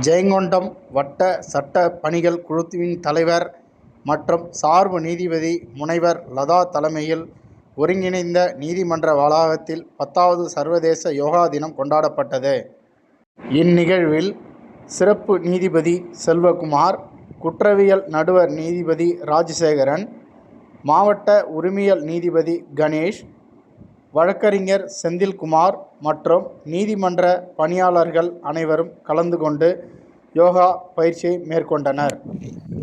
ஜெயங்கொண்டம் வட்ட சட்ட பணிகள் குழுவின் தலைவர் மற்றும் சார்பு நீதிபதி முனைவர் லதா தலைமையில் ஒருங்கிணைந்த நீதிமன்ற வளாகத்தில் பத்தாவது சர்வதேச யோகா தினம் கொண்டாடப்பட்டது. இந்நிகழ்வில் சிறப்பு நீதிபதி செல்வகுமார், குற்றவியல் நடுவர் நீதிபதி ராஜசேகரன், மாவட்ட உரிமையல் நீதிபதி கணேஷ், வழக்கறிஞர் செந்தில்குமார் மற்றும் நீதிமன்ற பணியாளர்கள் அனைவரும் கலந்து கொண்டு யோகா பயிற்சியை மேற்கொண்டனர்.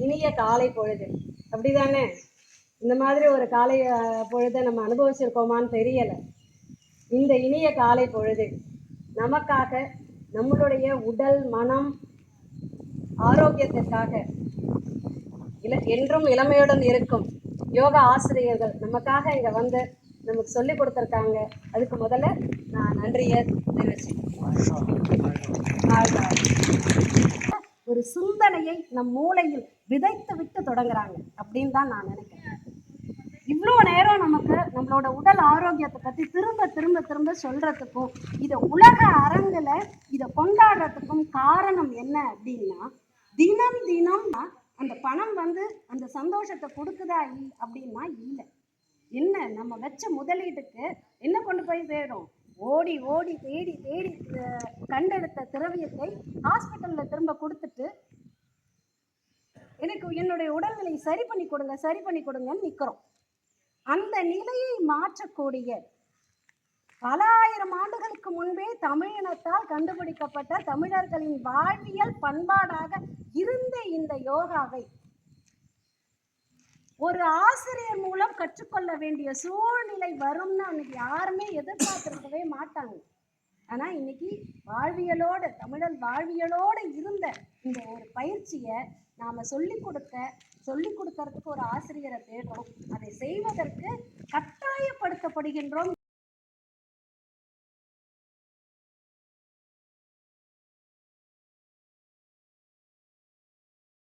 இனிய காலை பொழுது. அப்படிதானே? இந்த மாதிரி ஒரு காலை பொழுதை நம்ம அனுபவிச்சிருக்கோமான்னு தெரியலை. இந்த இனிய காலை பொழுது நமக்காக நம்மளுடைய உடல் மனம் ஆரோக்கியத்திற்காக இள என்றும் இளமையுடன் இருக்கும் யோகா ஆசிரியர்கள் நமக்காக இங்கே வந்து நமக்கு சொல்லி கொடுத்துருக்காங்க. அதுக்கு முதல்ல நான் நன்றியை தெரிவிச்சுக்கிறேன். ஒரு சிந்தனையை நம் மூளையில் விதைத்து விட்டு தொடங்குறாங்க அப்படின்னு தான் நான் நினைக்கிறேன். இவ்வளோ நேரம் நமக்கு நம்மளோட உடல் ஆரோக்கியத்தை பற்றி திரும்ப திரும்ப திரும்ப சொல்கிறதுக்கும் இதை உலக அரங்கில் இதை கொண்டாடுறதுக்கும் காரணம் என்ன அப்படின்னா தினம் தினம் அந்த பணம் வந்து அந்த சந்தோஷத்தை கொடுக்குதா இல் அப்படின்னா இல்லை. என்ன நம்ம வச்ச முதலீட்டுக்கு என்ன கொண்டு போய் சேரும்? ஓடி ஓடி தேடி தேடி கண்டெடுத்த திரவியத்தை ஹாஸ்பிட்டல்ல திரும்ப கொடுத்துட்டு எனக்கு என்னுடைய உடல்நிலை சரி பண்ணி கொடுங்க சரி பண்ணி கொடுங்கன்னு நிக்கிறோம். அந்த நிலையை மாற்றக்கூடிய பல ஆயிரம் ஆண்டுகளுக்கு முன்பே தமிழினத்தால் கண்டுபிடிக்கப்பட்ட தமிழர்களின் வாழ்வியல் பண்பாடாக இருந்த இந்த யோகாவை ஒரு ஆசிரியர் மூலம் கற்றுக்கொள்ள வேண்டிய சூழ்நிலை வரும்னு அன்னைக்கு யாருமே எதிர்பார்த்திருக்கவே மாட்டாங்க. ஆனால் இன்னைக்கு வாழ்வியலோடு தமிழர் வாழ்வியலோடு இருந்த இந்த ஒரு பயிற்சியை நாம் சொல்லி கொடுக்க சொல்லி கொடுக்கறதுக்கு ஒரு ஆசிரியரை தேடுறோம். அதை செய்வதற்கு கட்டாயப்படுத்தப்படுகின்றோம்.